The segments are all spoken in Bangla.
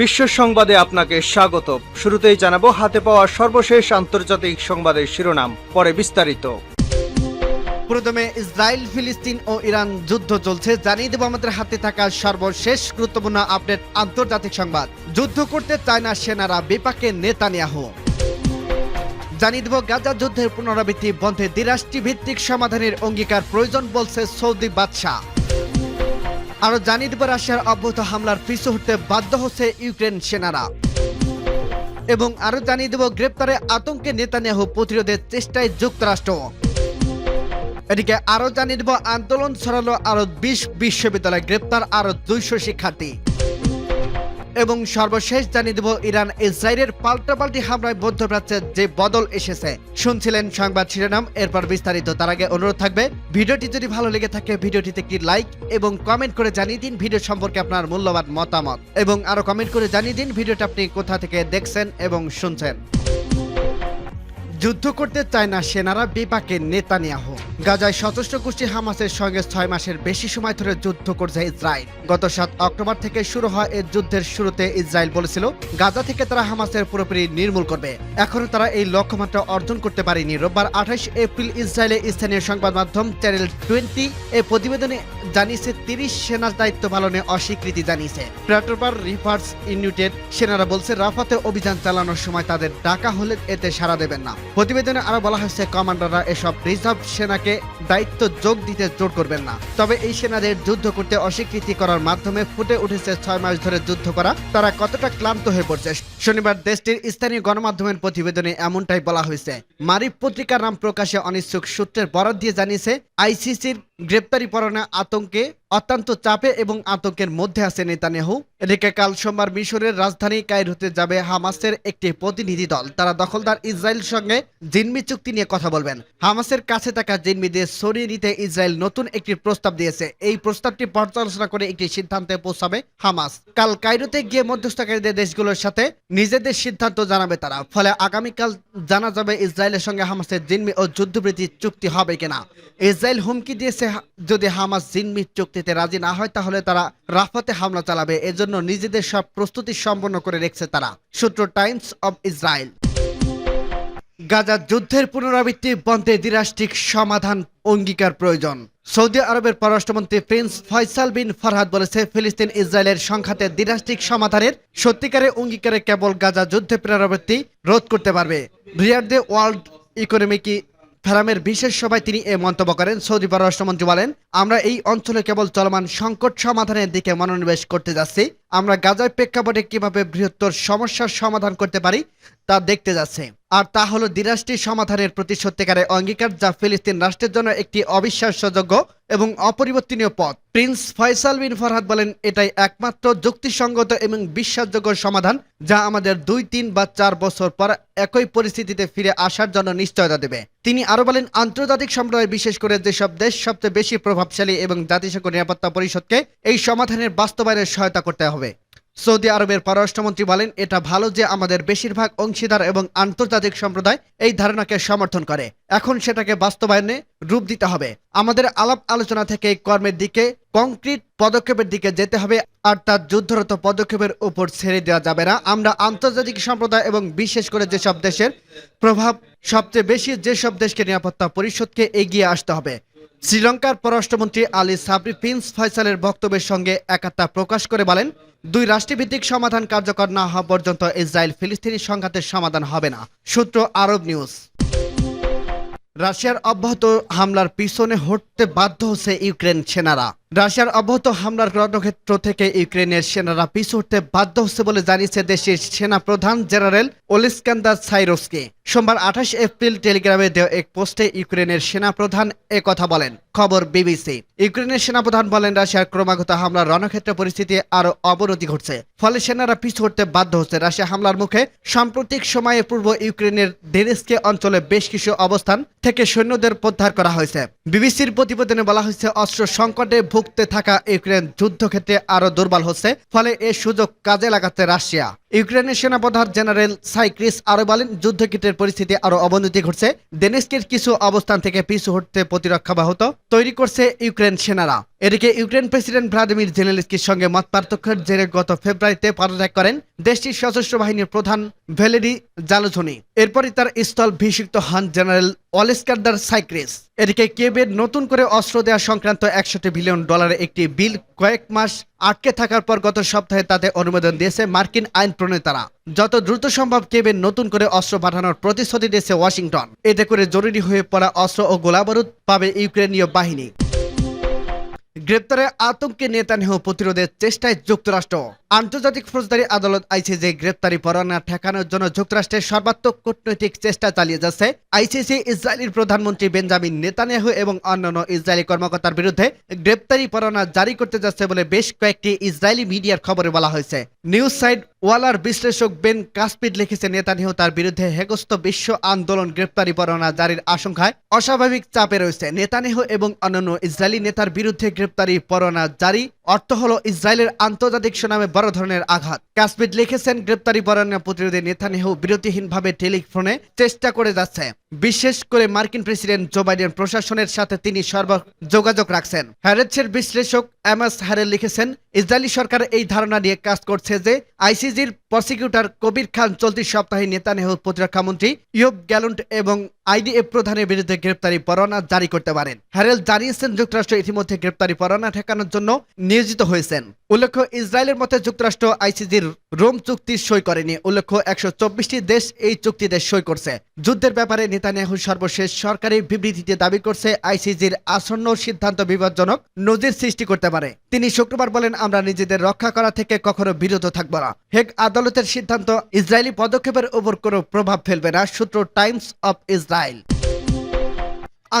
বিশ্ব সংবাদে আপনাকে স্বাগত শুরুতেই জানাব, হাতে পাওয়া সর্বশেষ আন্তর্জাতিক সংবাদের শিরোনাম, পরে বিস্তারিত। প্রথমে ইসরায়েল, ফিলিস্তিন ও ইরান যুদ্ধ চলছে। জানিয়ে দেব, আমাদের হাতে থাকা সর্বশেষ গুরুত্বপূর্ণ আপডেট, আন্তর্জাতিক সংবাদ। যুদ্ধ করতে চায় না সেনারা, বিপাকে নেতানিয়াহু। জানিয়ে দেব, গাজা যুদ্ধের পুনরাবৃত্তি বন্ধে দ্বিরাষ্ট্রী ভিত্তিক সমাধানের অঙ্গীকার প্রয়োজন বলছে সৌদি বাদশাহ। আরও জানিয়ে দেবে রাশিয়ার অব্যাহত হামলার পিছু হতে বাধ্য হচ্ছে ইউক্রেন সেনারা। এবং আরও জানিয়ে দেব, গ্রেপ্তারে আতঙ্কে নেতানিয়াহু প্রতিরোধের চেষ্টায় যুক্তরাষ্ট্র। এদিকে আরও জানিয়ে দেব, আন্দোলন ছড়ালো আরও বিশ বিশ্ববিদ্যালয়, গ্রেপ্তার আরও দুইশো শিক্ষার্থী। এবং সর্বশেষ জানিয়ে দেব ইরান, ইসরায়েলের পাল্টাপাল্টি হামলায় মধ্যপ্রাচ্যে যে বদল এসেছে। শুনছিলেন সংবাদ শিরোনাম, এরপর বিস্তারিত। তার আগে অনুরোধ থাকবে, ভিডিওটি যদি ভালো লেগে থাকে, ভিডিওটিতে একটি লাইক এবং কমেন্ট করে জানিয়ে দিন ভিডিও সম্পর্কে আপনার মূল্যবান মতামত। এবং আরও কমেন্ট করে জানিয়ে দিন ভিডিওটা আপনি কোথা থেকে দেখছেন এবং শুনছেন। যুদ্ধ করতে চায় না সেনারা বিপাকে নেতানিয়াহু। গাজায় সশস্ত্র গোষ্ঠী হামাসের সঙ্গে ছয় মাসের বেশি সময় ধরে যুদ্ধ করছে ইসরায়েল। গত সাত অক্টোবর থেকে শুরু হয় এই যুদ্ধের শুরুতে ইসরায়েল বলেছিল, গাজা থেকে তারা হামাসের পুরোপুরি নির্মূল করবে। এখনও তারা এই লক্ষ্যমাত্রা অর্জন করতে পারেনি। রোববার আঠাশ এপ্রিল ইসরায়েলে স্থানীয় সংবাদ মাধ্যম চ্যানেল টোয়েন্টি এ প্রতিবেদনে জানিয়েছে, তিরিশ সেনার দায়িত্ব পালনে অস্বীকৃতি জানিয়েছে। প্রাটোপার রিভার্স ইউনিটের সেনারা বলছে, রাফাতে অভিযান চালানোর সময় তাদের ডাকা হলে এতে সাড়া দেবেন না। প্রতিবেদনে আরও বলা হয়েছে, কমান্ডাররা এসব রিজার্ভ সেনাকে দায়িত্ব যোগ দিতে জোর করবেন না। তবে এই সেনাদের যুদ্ধ করতে অস্বীকৃতি করার মাধ্যমে ফুটে উঠেছে ছয় মাস ধরে যুদ্ধ করা। তারা কতটা ক্লান্ত হয়ে পড়ছে, শনিবার দেশটির স্থানীয় গণমাধ্যমের প্রতিবেদনে এমনটাই বলা হয়েছে। মারিফ পত্রিকার নাম প্রকাশে অনিচ্ছুক সূত্রের বরাদ দিয়ে জানিয়েছে, আইসিসির গ্রেপ্তারি পরনে আতঙ্কে, অত্যন্ত চাপে এবং আতঙ্কের মধ্যে আছে নেতানিয়াহু এদিকে কাল সোমবার মিশরের রাজধানী কায়রোতে যাবে হামাসের একটি প্রতিনিধি দল। তারা দখলদার ইসরায়েল সঙ্গে জিনমি চুক্তি নিয়ে কথা বলবেন। হামাসের কাছে থাকা জিনমিদের সরিয়ে নিতে ইসরায়েল নতুন একটি প্রস্তাব দিয়েছে। এই প্রস্তাবটি পর্যালোচনা করে একটি সিদ্ধান্তে পৌঁছাবে হামাস। কাল কায়রোতে গিয়ে মধ্যস্থকারীদের দেশগুলোর সাথে নিজেদের সিদ্ধান্ত জানাবে তারা। ফলে আগামীকাল জানা যাবে ইসরায়েলের সঙ্গে হামাসের জিনমি ও যুদ্ধবৃত্তি চুক্তি হবে কিনা। ইসরায়েল হুমকি দিয়েছে যদি হামাস জিনমি চুক্তিতে রাজি না হয়, তাহলে তারা রাফাতে হামলা চালাবে। এজন্য নিজেদের সব প্রস্তুতি সম্পন্ন করে রেখেছে তারা। সূত্র টাইমস অব ইসরায়েল। গাজা যুদ্ধের পুনরাবৃত্তি বন্ধে দ্বিরাষ্ট্রিক সমাধান অঙ্গীকার প্রয়োজন। সৌদি আরবের পররাষ্ট্রমন্ত্রী প্রিন্স ফয়সাল বিন ফরহাদ বলেছে, ফিলিস্তিন ইসরায়েলের সংঘাতে দ্বিরাষ্ট্রিক সমাধানের সত্যিকারের অঙ্গীকারে কেবল গাজা যুদ্ধে পুনরাবৃত্তি রোধ করতে পারবে। রিয়ার্ডে ওয়ার্ল্ড ইকোনমিক ফেরামের বিশেষ সভায় তিনি এ মন্তব্য করেন। সৌদি পররাষ্ট্রমন্ত্রী বলেন, আমরা এই অঞ্চলে কেবল চলমান সংকট সমাধানের দিকে মনোনিবেশ করতে যাচ্ছি। আমরা গাজার প্রেক্ষাপটে কীভাবে বৃহত্তর সমস্যার সমাধান করতে পারি তা দেখতে যাচ্ছে। আর তা হলো দ্বিরাষ্ট্রীয় সমাধানের প্রতি সত্যিকারের অঙ্গীকার যা ফিলিস্তিন রাষ্ট্রের জন্য একটি অবিশ্বাসযোগ্য এবং অপরিবর্তনীয় পথ। প্রিন্স ফয়সাল বিন ফরহাদ বলেন, এটাই একমাত্র যুক্তিসঙ্গত এবং বিশ্বাসযোগ্য সমাধান যা আমাদের দুই, তিন বা চার বছর পর একই পরিস্থিতিতে ফিরে আসার জন্য নিশ্চয়তা দেবে। তিনি আরও বলেন, আন্তর্জাতিক সম্প্রদায়, বিশেষ করে যেসব দেশ সবচেয়ে বেশি প্রভাবশালী এবং জাতিসংঘ নিরাপত্তা পরিষদকে এই সমাধানের বাস্তবায়নের সহায়তা করতে হবে। সৌদি আরবের পররাষ্ট্রমন্ত্রী বলেন, এটা ভালো যে আমাদের বেশিরভাগ অংশীদার এবং আন্তর্জাতিক সম্প্রদায় এই ধারণাকে সমর্থন করে। এখন সেটাকে বাস্তবায়নে রূপ দিতে হবে। আমাদের আলাপ আলোচনা থেকে কর্মের দিকে, কংক্রিট পদক্ষেপের দিকে যেতে হবে, আর তার যুদ্ধরত পদক্ষেপের উপর ছেড়ে দেওয়া যাবে না। আমরা আন্তর্জাতিক সম্প্রদায় এবং বিশেষ করে যেসব দেশের প্রভাব সবচেয়ে বেশি, যেসব দেশকে নিরাপত্তা পরিষদকে এগিয়ে আসতে হবে। শ্রীলঙ্কার পররাষ্ট্রমন্ত্রী আলী সাবরি প্রিন্স ফয়সালের বক্তব্যের সঙ্গে একাত্তা প্রকাশ করে বলেন, দুই রাষ্ট্রভিত্তিক সমাধান কার্যকর না হওয়া পর্যন্ত ইসরায়েল ফিলিস্তিনি সংঘাতের সমাধান হবে না। সূত্র আরব নিউজ। রাশিয়ার অব্যাহত হামলার পিছনে হটতে বাধ্য হচ্ছে ইউক্রেন সেনারা। রাশিয়ার অব্যাহত হামলার রণক্ষেত্র থেকে ইউক্রেনের সেনারা পিছু হটতে বাধ্য হচ্ছে বলে জানিয়েছে দেশের সেনা প্রধান জেনারেল ওলিস্কান্দার সাইরোসকে। সোমবার আঠাশ এপ্রিল টেলিগ্রামে দেওয়া এক পোস্টে ইউক্রেনের সেনা প্রধান এ কথা বলেন। খবর বিবিসি। ইউক্রেনের সেনাপ্রধান বলেন, রাশিয়ার ক্রমাগত হামলার রণক্ষেত্র পরিস্থিতি আরও অবনতি ঘটছে। ফলে সেনারা পিছু হটতে বাধ্য হচ্ছে। রাশিয়া হামলার মুখে সাম্প্রতিক সময়ে পূর্ব ইউক্রেনের ডেরেস্কে অঞ্চলে বেশ কিছু অবস্থান থেকে সৈন্যদের প্রত্যাহার করা হয়েছে। বিবিসির প্রতিবেদনে বলা হয়েছে, অস্ত্র সংকটে ভুগতে থাকা ইউক্রেন যুদ্ধক্ষেত্রে আরও দুর্বল হচ্ছে ফলে এ সুযোগ কাজে লাগাচ্ছে রাশিয়া। ইউক্রেনের সেনাপ্রধান জেনারেল সাইক্রিস আরও বলেন যুদ্ধক্ষেত্রের পরিস্থিতি আরও অবনতি ঘটছে। দেনেস্কের কিছু অবস্থান থেকে পিছু হটতে প্রতিরক্ষা বাহত তৈরি করছে ইউক্রেন সেনারা। এদিকে ইউক্রেন প্রেসিডেন্ট ভ্লাদিমির জেলেনস্কির সঙ্গে মত পার্থক্যের জেরে গত ফেব্রুয়ারিতে পদত্যাগ করেন দেশটির সশস্ত্র বাহিনীর প্রধান ভ্যালেরি জালোঝনি। এরপরই তার স্থল ভিষিক্ত হন জেনারেল অলেস্কারদার সাইক্রিস। এদিকে কেবের নতুন করে অস্ত্র দেওয়া সংক্রান্ত একশোটি বিলিয়ন ডলারের একটি বিল কয়েক মাস আটকে থাকার পর গত সপ্তাহে তাতে অনুমোদন দিয়েছে মার্কিন আইন প্রণেতারা। যত দ্রুত সম্ভব কেবে নতুন করে অস্ত্র পাঠানোর প্রতিশ্রুতি দিয়েছে ওয়াশিংটন। এতে করে জরুরি হয়ে পড়া অস্ত্র ও গোলাবারুদ পাবে ইউক্রেনীয় বাহিনী। গ্রেপ্তারে আতঙ্কে নেতানিয়াহু প্রতিরোধের চেষ্টায় যুক্তরাষ্ট্র। আন্তর্জাতিক ফৌজদারি আদালত আইসিজে গ্রেপ্তারি পরোয়ানা ঠেকানোর জন্য যুক্তরাষ্ট্রের সর্বাত্মক কূটনৈতিক চেষ্টা চালিয়ে যাচ্ছে, আইসিসি ইসরায়েলের প্রধানমন্ত্রী বেঞ্জামিন নেতানিয়াহু এবং অন্যান্য ইসরায়েলি কর্মকর্তার বিরুদ্ধে গ্রেপ্তারি পরোয়ানা জারি করতে যাচ্ছে বলে বেশ কয়েকটি ইসরায়েলি মিডিয়ার খবরে বলা হয়েছে। নিউজ সাইট ওয়ালার বিশ্লেষক বেন কাসপিড লিখেছে, নেতানিয়াহু তার বিরুদ্ধে হেগস্ত বিশ্ব আন্দোলন গ্রেপ্তারি পরোয়ানা জারির আশঙ্কায় অস্বাভাবিক চাপে রয়েছে। নেতানিয়াহু এবং অন্যান্য ইসরায়েলি নেতার বিরুদ্ধে গ্রেপ্তারি পরোয়ানা জারি। অর্থ হলো ইসরায়েলের আন্তর্জাতিক সুনামে বড় ধরনের আঘাত। কাশ্মীর লিখেছেন, গ্রেপ্তারি পরোয়ানা প্রতিরোধে নেতানিয়াহু বিরতিহীনভাবে টেলিফোনে চেষ্টা করে যাচ্ছে। বিশেষ করে মার্কিন প্রেসিডেন্ট জো বাইডেন প্রশাসনের সাথে তিনি সর্ব যোগাযোগ রাখছেন। হ্যারেটসের বিশ্লেষক এমাস হ্যারেল লিখেছেন, ইসরায়েলি সরকার এই ধারণা নিয়ে কাজ করছে যে আইসিজির প্রসিকিউটর কবির খান চলতি সপ্তাহে নেতানিয়াহু প্রতিরক্ষা মন্ত্রী ইয়ব গ্যালন্ট এবং আইডিএফ প্রধানের বিরুদ্ধে গ্রেপ্তারি পরোয়ানা জারি করতে পারেন। হ্যারেল জানিয়েছেন, যুক্তরাষ্ট্র ইতিমধ্যে গ্রেপ্তারি পরোয়ানা ঠেকানোর জন্য নিয়োজিত হয়েছেন। উল্লেখ্য, ইসরায়েলের মতে যুক্তরাষ্ট্র আইসিজির রোম চুক্তি সই করেনি। উল্লেখ্য, একশো দেশ এই চুক্তিতে সই করছে। যুদ্ধের ব্যাপারে নেতানিয়াহু সর্বশেষ সরকারি বিবৃতিতে দাবি করছে আইসিজির আসন্ন সিদ্ধান্ত বিপজ্জনক, নজির সৃষ্টি করতে পারে। তিনি শুক্রবার বলেন, আমরা নিজেদের রক্ষা করা থেকে কখনো বিরত থাকব না। হেগ আদালতের সিদ্ধান্ত, ইসরায়েলি পদক্ষেপের উপর কোনো প্রভাব ফেলবে না, সূত্র টাইমস অফ ইসরায়েল।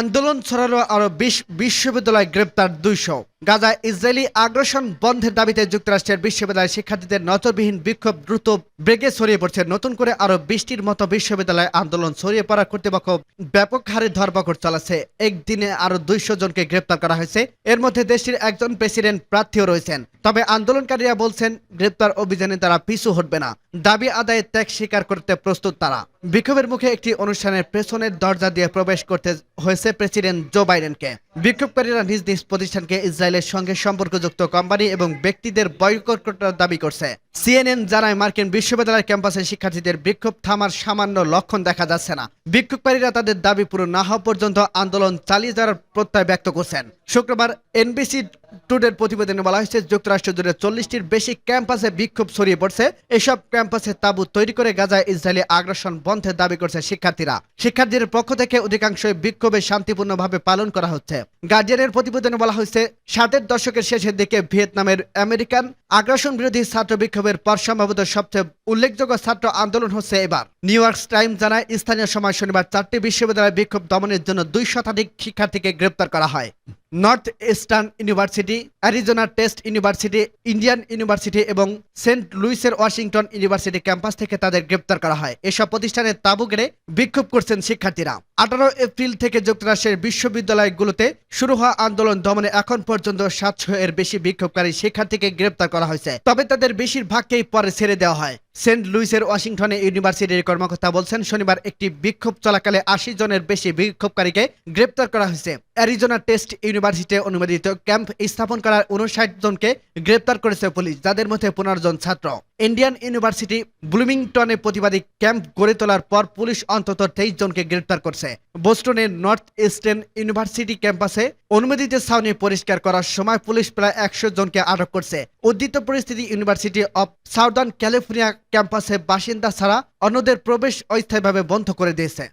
আন্দোলন ছড়ালো আরও বিশ বিশ্ববিদ্যালয় গ্রেপ্তার দুইশো। গাজায় ইসরায়েলি আগ্রাসন বন্ধের দাবিতে যুক্তরাষ্ট্রের বিশ্ববিদ্যালয় শিক্ষার্থীদের নজরবিহীন বিক্ষোভ দ্রুত ব্রেগে ছড়িয়ে পড়ছে। নতুন করে আরও বিশটির মতো বিশ্ববিদ্যালয় আন্দোলন ছড়িয়ে পড়া কর্তৃপক্ষ ব্যাপক হারে ধরপাকড় চালাচ্ছে। একদিনে আরও দুইশো জনকে গ্রেপ্তার করা হয়েছে। এর মধ্যে দেশটির একজন প্রেসিডেন্ট প্রার্থীও রয়েছেন। তবে আন্দোলনকারীরা বলছেন, গ্রেপ্তার অভিযানে তারা পিছু হটবে না। দাবি আদায়ে ত্যাগ স্বীকার করতে প্রস্তুত তারা। বিক্ষোভের মুখে একটি অনুষ্ঠানের পেছনের দরজা দিয়ে প্রবেশ করতে হয়েছে প্রেসিডেন্ট জো বাইডেনকে। বিক্ষোভকারীরা নিজ নিজ প্রতিষ্ঠানকে ইসরায়েলের সঙ্গে সম্পর্কযুক্ত কোম্পানি এবং ব্যক্তিদের বয়কট করার দাবি করছে। সিএনএন জানায় মার্কিন বিশ্ববিদ্যালয় ক্যাম্পাসে শিক্ষার্থীদের বিক্ষোভ থামার সামান্য লক্ষণ দেখা যাচ্ছে না। বিক্ষোভকারীরা তাদের দাবি পূরণ না হওয়া পর্যন্ত আন্দোলন চালিয়ে যাওয়ার প্রত্যয় ব্যক্ত করছেন। শুক্রবার এনবিসি টুডের প্রতিবেদনে বলা হয়েছে, যুক্তরাষ্ট্র জুড়ে চল্লিশটির বেশি ক্যাম্পাসে বিক্ষোভ ছড়িয়ে পড়ছে। এসব ক্যাম্পাসে তাবু তৈরি করে গাজায় ইসরায়েলি আগ্রাসন বন্ধের দাবি করছে শিক্ষার্থীরা। শিক্ষার্থীদের পক্ষ থেকে অধিকাংশই বিক্ষোভে শান্তিপূর্ণভাবে পালন করা হচ্ছে। গার্ডিয়ানের প্রতিবেদনে বলা হয়েছে, ষাটের দশকের শেষের দিকে ভিয়েতনামের আমেরিকান আগ্রাসন বিরোধী ছাত্র বিক্ষোভের পর সম্ভবত সবচেয়ে উল্লেখযোগ্য ছাত্র আন্দোলন হচ্ছে এবার। নিউ ইয়র্ক টাইম জানায়, স্থানীয় সময় শনিবার চারটি বিশ্ববিদ্যালয়ের বিক্ষোভ দমনের জন্য দুই শতাধিক শিক্ষার্থীকে গ্রেপ্তার করা হয়। North eastern university Arizona state university Indiana university এবং সেন্ট লুইসের ওয়াশিংটন ইউনিভার্সিটি ক্যাম্পাস থেকে তাদের গ্রেপ্তার করা হয়। এসব প্রতিষ্ঠানের তাবু গেড়ে বিক্ষোভ করছেন শিক্ষার্থীরা। আঠারো এপ্রিল থেকে যুক্তরাষ্ট্রের বিশ্ববিদ্যালয়গুলোতে শুরু হওয়া আন্দোলন দমনে এখন পর্যন্ত সাতশো এর বেশি বিক্ষোভকারী শিক্ষার্থীকে গ্রেপ্তার করা হয়েছে। তবে তাদের বেশিরভাগকেই পরে ছেড়ে দেওয়া হয়। সেন্ট লুইসের ওয়াশিংটনে ইউনিভার্সিটির কর্মকর্তা বলছেন, শনিবার একটি বিক্ষোভ চলাকালে আশি জনের বেশি বিক্ষোভকারীকে গ্রেপ্তার করা হয়েছে। অ্যারিজোনা টেস্ট ইউনিভার্সিটিতে অনুমোদিত ক্যাম্প স্থাপন করার উনষাট জনকে গ্রেপ্তার করেছে পুলিশ, যাদের মধ্যে পনেরো জন ছাত্র। ইন্ডিয়ান ইউনিভার্সিটি ব্লুমিংটনে প্রতিবাদী ক্যাম্প গড়ে তোলার পর পুলিশ অন্তত তেইশ জনকে গ্রেপ্তার করছে। বোস্টনের নর্থ ইস্টার্ন ইউনিভার্সিটি ক্যাম্পাসে অনুমোদিত ছাউনি পরিষ্কার করার সময় পুলিশ প্রায় একশো জনকে আটক করছে। উদ্দিত পরিস্থিতি ইউনিভার্সিটি অব সাউদার্ন ক্যালিফোর্নিয়া ক্যাম্পাসে বাসিন্দা ছাড়া অন্যদের প্রবেশ অস্থায়ীভাবে বন্ধ করে দিয়েছে।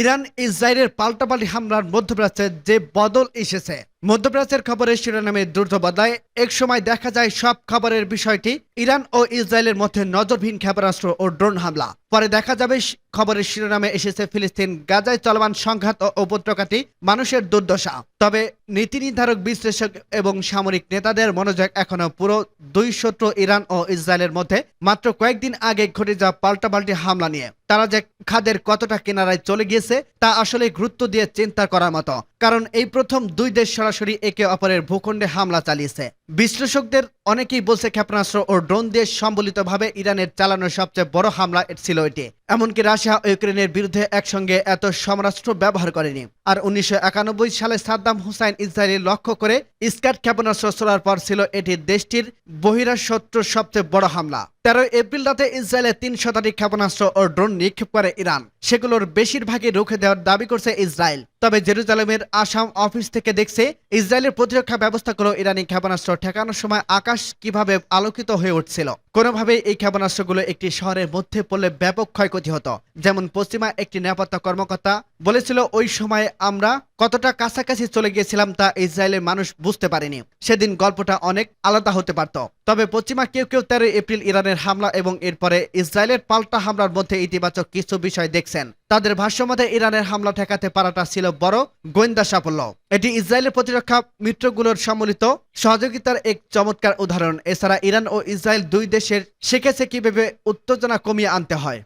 ইরান ইসরায়েলের পাল্টাপাল্টি হামলার মধ্যপ্রাচ্যে যে বদল এসেছে মধ্যপ্রাচ্যের খবরের শিরোনামে দ্রুত বদলায়। এক সময় দেখা যায় সব খবরের বিষয়টি ইরান ও ইসরায়েলের মধ্যে নজরবিহীন ক্ষেপণাস্ত্র ও ড্রোন হামলা। পরে দেখা যাবে খবরের শিরোনামে এসেছে ফিলিস্তিন, গাজায় চলমান সংঘাত ও উপত্যকাটি মানুষের দুর্দশা। তবে নীতি নির্ধারক বিশ্লেষক এবং সামরিক নেতাদের মনোযোগ এখনও পুরো দুই শত্রু ইরান ও ইসরায়েলের মধ্যে মাত্র কয়েকদিন আগে ঘটে যাওয়া পাল্টাপাল্টি হামলা নিয়ে। তারা যে খাদের কতটা কিনারায় চলে গিয়েছে তা আসলে গুরুত্ব দিয়ে চিন্তা করার মতো। কারণ এই প্রথম দুই দেশ সরাসরি একে অপরের ভূখণ্ডে হামলা চালিয়েছে। বিশ্লেষকদের অনেকেই বলছে ক্ষেপণাস্ত্র ও ড্রোন দিয়ে সম্বলিতভাবে ইরানের চালানো সবচেয়ে বড় হামলা ছিল এটি। এমনকি রাশিয়া ও ইউক্রেনের বিরুদ্ধে একসঙ্গে এত সমরাস্ত্র ব্যবহার করেনি। আর উনিশশো একানব্বই সালে সাদ্দাম হুসাইন ইসরায়েলি লক্ষ্য করে স্কাট ক্ষেপণাস্ত্র ছোড়ার পর ছিল এটি দেশটির বহিরাশ শত্রুর সবচেয়ে বড় হামলা। তেরোই এপ্রিল রাতে ইসরায়েলে তিন শতাধিক ক্ষেপণাস্ত্র ও ড্রোন নিক্ষেপ করে ইরান। সেগুলোর বেশিরভাগই রুখে দেওয়ার দাবি করছে ইসরায়েল। তবে জেরুজালেমের আসাম অফিস থেকে দেখছে, ইসরায়েলের প্রতিরক্ষা ব্যবস্থাগুলো ইরানি ক্ষেপণাস্ত্র ঠেকানোর সময় আকাশ কীভাবে আলোকিত হয়ে উঠছিল? কোনোভাবে এই ক্ষেপণাস্ত্রগুলো একটি শহরের মধ্যে পড়লে ব্যাপক ক্ষয়ক্ষতি হতো। যেমন পশ্চিমা একটি নিরাপত্তা কর্মকর্তা বলেছিল, ওই সময় আমরা কতটা কাছাকাছি চলে গিয়েছিলাম তা ইসরায়েলের মানুষ বুঝতে পারেনি। সেদিন গল্পটা অনেক আলাদা হতে পারত। তবে পশ্চিমা কেউ কেউ তেরোই এপ্রিল ইরানের হামলা এবং এরপরে ইসরায়েলের পাল্টা হামলার মধ্যে ইতিবাচক কিছু বিষয় দেখছেন। তাদের ভাষ্যমতে, ইরানের হামলা ঠেকাতে পারাটা ছিল বড় গোয়েন্দা সাফল্য। এটি ইসরায়েলের প্রতিরক্ষা মিত্রগুলোর সম্মিলিত সহযোগিতার এক চমৎকার উদাহরণ। এছাড়া ইরান ও ইসরায়েল দুই দেশের শিখেছে কীভাবে উত্তেজনা কমিয়ে আনতে হয়।